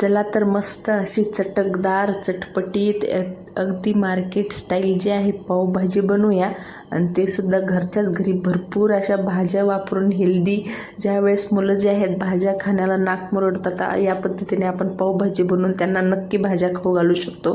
चला तर मस्त अशी चटकदार चटपटीत अगदी मार्केट स्टाईल जी आहे पावभाजी बनवूया. आणि ते सुद्धा घरच्याच घरी भरपूर अशा भाज्या वापरून हेल्दी ज्यावेळेस मुलं जे आहेत भाज्या खाण्याला नाक मुरडतात या पद्धतीने आपण पावभाजी बनवून त्यांना नक्की भाज्या खाऊ घालू शकतो.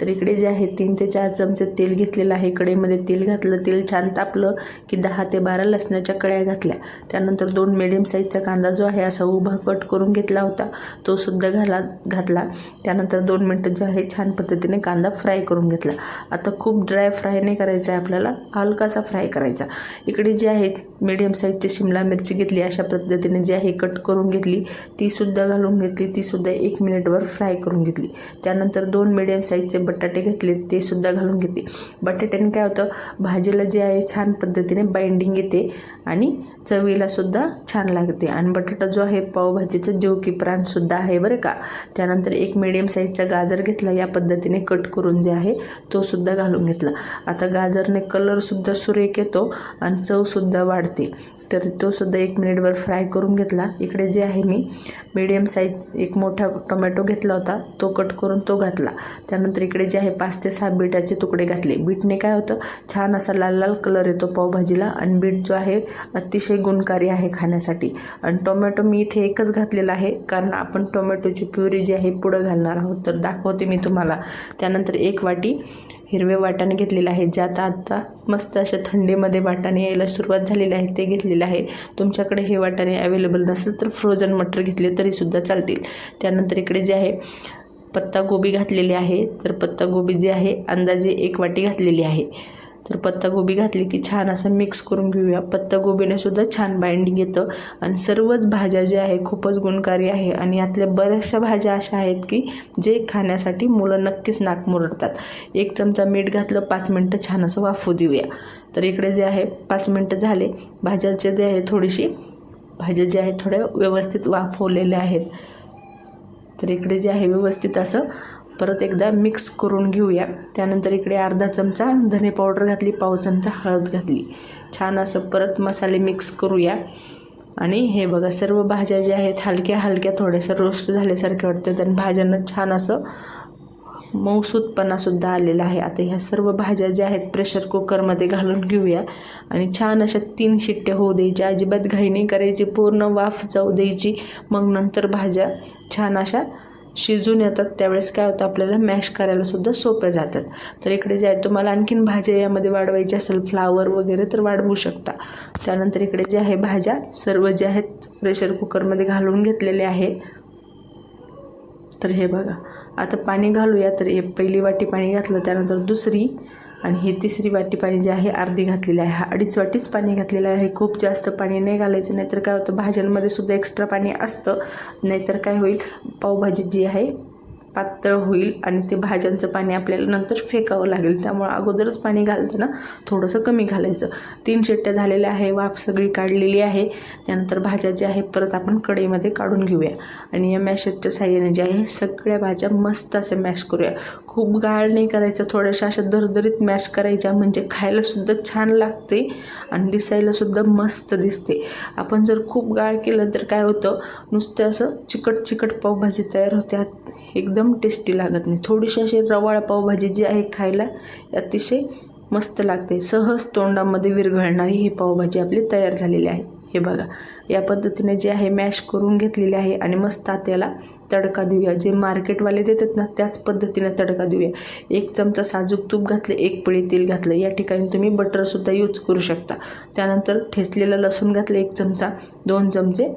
तर इकडे जे आहे तीन ते चार चमचे तेल घेतलेलं आहे. कडेमध्ये तेल घातलं तेल छान तापलं की दहा ते बारा लसणाच्या कळ्या घातल्या. त्यानंतर दोन मिडियम साईजचा कांदा जो आहे असा उभा कट करून घेतला होता. तो सुद्धा घाला. घातला. त्यानंतर दोन मिनटं जे आहे छान पद्धतीने कांदा फ्राय करून घेतला. आता खूप ड्राय फ्राय नाही करायचा आहे आपल्याला हलकासा फ्राय करायचा. इकडे जी आहे मीडियम साईजची शिमला मिरची घेतली अशा पद्धतीने जी आहे कट करून घेतली. तीसुद्धा घालून घेतली तीसुद्धा एक मिनिटवर फ्राय करून घेतली. त्यानंतर दोन मीडियम साईजचे बटाटे घेतले ते सुद्धा घालून घेतले. बटाट्याने काय होतं भाजीला जे आहे छान पद्धतीने बाइंडिंग येते आणि चवीलासुद्धा छान लागते. आणि बटाटा जो आहे पावभाजीचं जीव की प्राणसुद्धा आहे बरं का? त्यानंतर एक मिडियम साईजचा गाजर घेतला या पद्धतीने कट करून जे आहे तो सुद्धा घालून घेतला. आता गाजरने कलरसुद्धा सुरेख येतो आणि चवसुद्धा वाढते. तर तोसुद्धा एक मिनिटभर फ्राय करून घेतला. इकडे जे आहे मी मिडियम साईज एक मोठा टोमॅटो घेतला होता तो कट करून तो घातला. त्यानंतर इकडे जे आहे पाच ते सहा बीटाचे तुकडे घातले. बीटने काय होतं छान असा लाल लाल कलर येतो पावभाजीला आणि बीट जो आहे अतिशय गुणकारी आहे खाण्यासाठी. आणि टोमॅटो मी इथे एकच घातलेला आहे कारण आपण टोमॅटोची प्युरी जी आहे पुढं घालणार आहोत तर दाखवते मी तुम्हाला. त्यानंतर एक वाटी हिरवे वाटाणे घेतलेले आहे जे आता आत्ता मस्त अशा थंडीमध्ये वाटाणे यायला सुरुवात झालेली आहे ते घेतलेले आहे. तुमच्याकडे हे वाटाणे अवेलेबल नसेल तर फ्रोझन मटर घेतले तरीसुद्धा चालतील. त्यानंतर इकडे जे आहे पत्ता गोबी घातलेली आहे. तर पत्ता गोबी जी आहे अंदाजे एक वाटी घातलेली आहे. तर पत्तागोबी घातली की छान असं मिक्स करून घेऊया. पत्तागोबीने सुद्धा छान बाइंडिंग येतं. आणि सर्वच भाज्या ज्या आहे खूपच गुणकारी आहे. आणि यातल्या बऱ्याचशा भाज्या अशा आहेत की जे खाण्यासाठी मुलं नक्कीच नाक मुरडतात. एक चमचा मीठ घातलं पाच मिनटं छान असं वाफू देऊया. तर इकडे जे आहे पाच मिनटं झाले. भाज्याचे जे आहे थोडीशी भाज्या ज्या आहेत थोड्या व्यवस्थित वाफवलेल्या आहेत. तर इकडे जे आहे व्यवस्थित असं परत एकदा मिक्स करून घेऊया. त्यानंतर इकडे अर्धा चमचा धने पावडर घातली पाव चमचा हळद घातली. छान असं परत मसाले मिक्स करूया. आणि हे बघा सर्व भाज्या ज्या आहेत हलक्या हलक्या थोड्याशा रोस्ट झाल्यासारख्या वाटतात आणि भाज्यांना छान असं मऊसूतपणासुद्धा आलेला आहे. आता ह्या सर्व भाज्या ज्या आहेत प्रेशर कुकरमध्ये घालून घेऊया. आणि छान अशा तीन शिट्ट्या होऊ द्यायच्या. अजिबात घाई नाही करायची पूर्ण वाफ जाऊ द्यायची. मग नंतर भाज्या छान अशा शिजून येतात त्यावेळेस काय होतं आपल्याला मॅश करायला सुद्धा सोप्या जातात. तर इकडे जे आहे तुम्हाला आणखीन भाज्या यामध्ये वाढवायची असेल फ्लावर वगैरे तर वाढवू शकता. त्यानंतर इकडे जे आहे भाज्या सर्व जे आहेत प्रेशर कुकरमध्ये घालून घेतलेले आहे. तर हे बघा. आता पाणी घालूया तर हे पहिली वाटी पाणी घातलं त्यानंतर दुसरी आणि ही तिसरी वाटी पाणी जे आहे अर्धी घातलेली आहे. अडीच वाटीच पाणी घातलेलं आहे. खूप जास्त पाणी नाही घालायचं नाहीतर काय होतं भाज्यांमध्ये सुद्धा एक्स्ट्रा पाणी असतं. नाहीतर काय होईल पावभाजी जी आहे पातळ होईल आणि ते भाज्यांचं पाणी आपल्याला नंतर फेकावं लागेल. त्यामुळं अगोदरच पाणी घालताना थोडंसं कमी घालायचं. तीन शिट्ट्या झालेल्या आहे वाफ सगळी काढलेली आहे. त्यानंतर भाज्या ज्या आहे परत आपण कढईमध्ये काढून घेऊया. आणि या मॅशरच्या साह्याने जे आहे सगळ्या भाज्या मस्त असे मॅश करूया. खूप गाळ नाही करायचं थोड्याशा अशा दरदरीत मॅश करायच्या. म्हणजे खायलासुद्धा छान लागते आणि दिसायलासुद्धा मस्त दिसते. आपण जर खूप गाळ केलं तर काय होतं नुसतं असं चिकट चिकट पावभाजी तयार होते. एकदम एकदम टेस्टी लागत नाही. थोडीशी अशी रवाळ पावभाजी जी आहे खायला अतिशय मस्त लागते. सहज तोंडामध्ये विरघळणारी ही पावभाजी आपली तयार झालेली आहे. हे बघा या पद्धतीने जे आहे मॅश करून घेतलेले आहे आणि मस्त त्याला तडका देऊया. जे मार्केटवाले देतात ना त्याच पद्धतीने तडका देऊया. एक चमचा साजूक तूप घातले एक पळी तेल घातलं. या ठिकाणी तुम्ही बटरसुद्धा यूज करू शकता. त्यानंतर ठेचलेलं लसूण घातलं एक चमचा दोन चमचे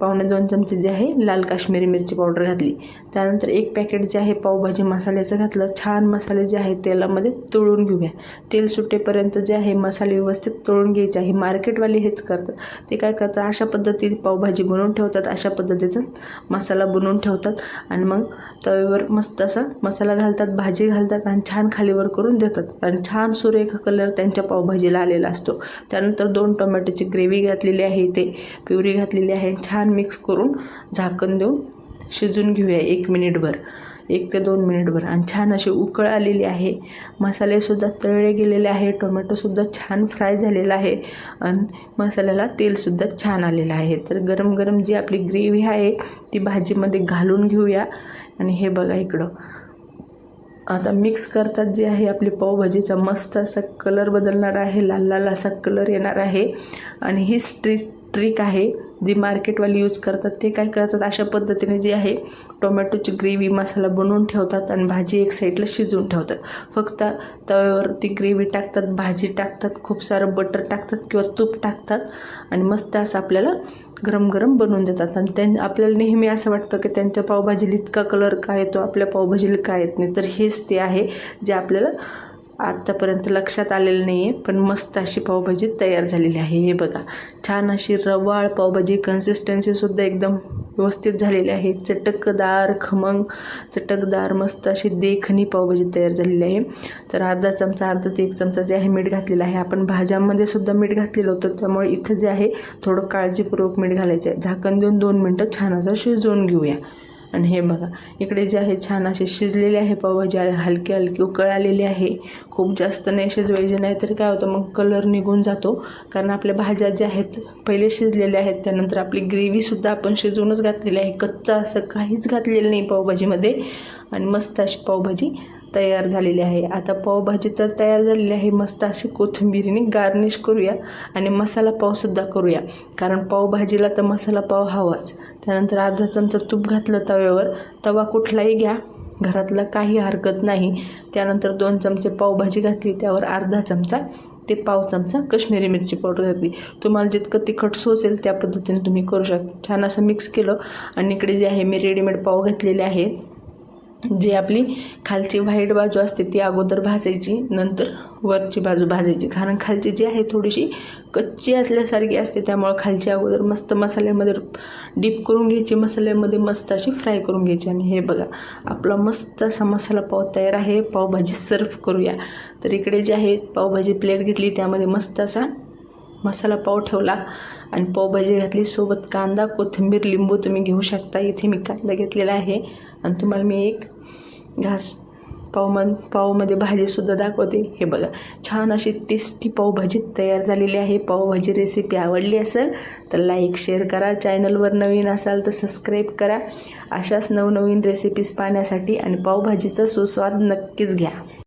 पावणे दोन चमचे जे आहे लाल काश्मीरी मिरची पावडर घातली. त्यानंतर एक पॅकेट जे आहे पावभाजी मसाल्याचं घातलं. छान मसाले जे आहे तेलामध्ये तळून घेऊया. तेल सुटेपर्यंत जे आहे मसाले व्यवस्थित तळून घ्यायचे आहे. मार्केटवाले हेच करतात. ते काय करतात अशा पद्धतीने पावभाजी बनवून ठेवतात. अशा पद्धतीचा मसाला बनवून ठेवतात. आणि मग तव्यावर मस्त असा मसाला घालतात भाजी घालतात आणि छान खालीवर करून देतात. आणि छान सुरेख कलर त्यांच्या पावभाजीला आलेला असतो. त्यानंतर दोन टोमॅटोची ग्रेव्ही घातलेली आहे ते प्युरी घातलेली आहे. छान मिक्स करून झाकण देऊन शिजून घेऊया एक मिनिटभर एक ते दोन मिनिटभर आणि छान अशी उकळ आलेली आहे. मसालेसुद्धा तळले गेलेले आहे. टोमॅटोसुद्धा छान फ्राय झालेला आहे. आणि मसाल्याला तेलसुद्धा छान आलेलं आहे. तर गरम गरम जी आपली ग्रेव्ही आहे ती भाजीमध्ये घालून घेऊया. आणि हे बघा इकडं. आता मिक्स करतात जे आहे आपली पावभाजीचा मस्त असा कलर बदलणार आहे. लाल लाल असा कलर येणार आहे. आणि ही स्ट्रीट ट्रिक आहे. जी मार्केटवाली यूज करतात ते काय करतात? अशा पद्धतीने जे आहे टोमॅटोची ग्रेव्ही मसाला बनवून ठेवतात आणि भाजी एक साईडला शिजवून ठेवतात. फक्त तव्यावरती ग्रेव्ही टाकतात भाजी टाकतात खूप सारं बटर टाकतात किंवा तूप टाकतात आणि मस्त असं आपल्याला गरम गरम बनवून देतात. आणि त्यां आपल्याला नेहमी असं वाटतं की त्यांच्या पावभाजीला इतका कलर का येतो आपल्या पावभाजीला काय येत नाही? तर हेच ते आहे जे आपल्याला आत्तापर्यंत लक्षात आलेलं नाही आहे पण मस्त अशी पावभाजी तयार झालेली आहे. हे बघा छान अशी रवाळ पावभाजी कन्सिस्टन्सीसुद्धा एकदम व्यवस्थित झालेली आहे. चटकदार खमंग चटकदार मस्त अशी देखणी पावभाजी तयार झालेली आहे. तर अर्धा चमचा अर्धा ते एक चमचा जे आहे मीठ घातलेलं आहे. आपण भाज्यांमध्ये सुद्धा मीठ घातलेलं होतं त्यामुळे इथं जे आहे थोडं काळजीपूर्वक मीठ घालायचं आहे. झाकण देऊन दोन मिनटं छान असं शिजवून घेऊया. आणि हे बघा इकडे जे आहे छान असे शिजलेले आहे पावभाजी हलके हलके उकळ आलेली आहे. खूप जास्त नाही शिजवायचे नाही तर काय होतं मग कलर निघून जातो. कारण आपल्या भाज्या ज्या आहेत पहिले शिजलेल्या आहेत त्यानंतर आपली ग्रेव्हीसुद्धा आपण शिजवूनच घातलेली आहे. कच्चा असं काहीच घातलेलं नाही पावभाजीमध्ये. आणि मस्त अशी पावभाजी. तयार झालेली आहे. आता पावभाजी तर तयार झालेली आहे. मस्त अशी कोथिंबिरीने गार्निश करूया आणि मसाला पावसुद्धा करूया. कारण पावभाजीला तर मसाला पाव हवाच. त्यानंतर अर्धा चमचा तूप घातलं तव्यावर. तवा कुठलाही घ्या. घरातला काही हरकत नाही. त्यानंतर दोन चमचे पावभाजी घातली त्यावर अर्धा चमचा ते पाव चमचा कश्मीरी मिरची पावडर घातली. तुम्हाला जितकं तिखट सोसेल त्या पद्धतीने तुम्ही करू शकता. छान असं मिक्स केलं आणि इकडे जे आहे मी रेडीमेड पाव घातलेले आहेत. जी आपली खालची व्हाईट बाजू असते ती अगोदर भाजायची नंतर वरची बाजू भाजायची. कारण खालची जी आहे थोडीशी कच्ची असल्यासारखी असते त्यामुळं खालची अगोदर मस्त मसाल्यामध्ये डीप करून घ्यायची मसाल्यामध्ये मस्त अशी फ्राय करून घ्यायची. आणि हे बघा आपला मस्त असा मसाला पाव तयार आहे. पावभाजी सर्व करूया. तर इकडे जे आहे पावभाजी प्लेट घेतली त्यामध्ये मस्त असा मसाला पाव ठेवला. आणि पावभाजी घातली सोबत कांदा कोथिंबीर लिंबू तुम्ही घेऊ शकता. इथे मी कांदा घेतलेला आहे. आणि तुम्हाला मी एक घास पावमन पावमध्ये भाजीसुद्धा दाखवते. हे बघा छान अशी टेस्टी पावभाजी तयार झालेली आहे. पावभाजी रेसिपी आवडली असेल तर लाईक शेअर करा. चॅनलवर नवीन असाल तर सबस्क्राईब करा. अशाच नवनवीन रेसिपीज पाहण्यासाठी आणि पावभाजीचा सुस्वाद नक्कीच घ्या.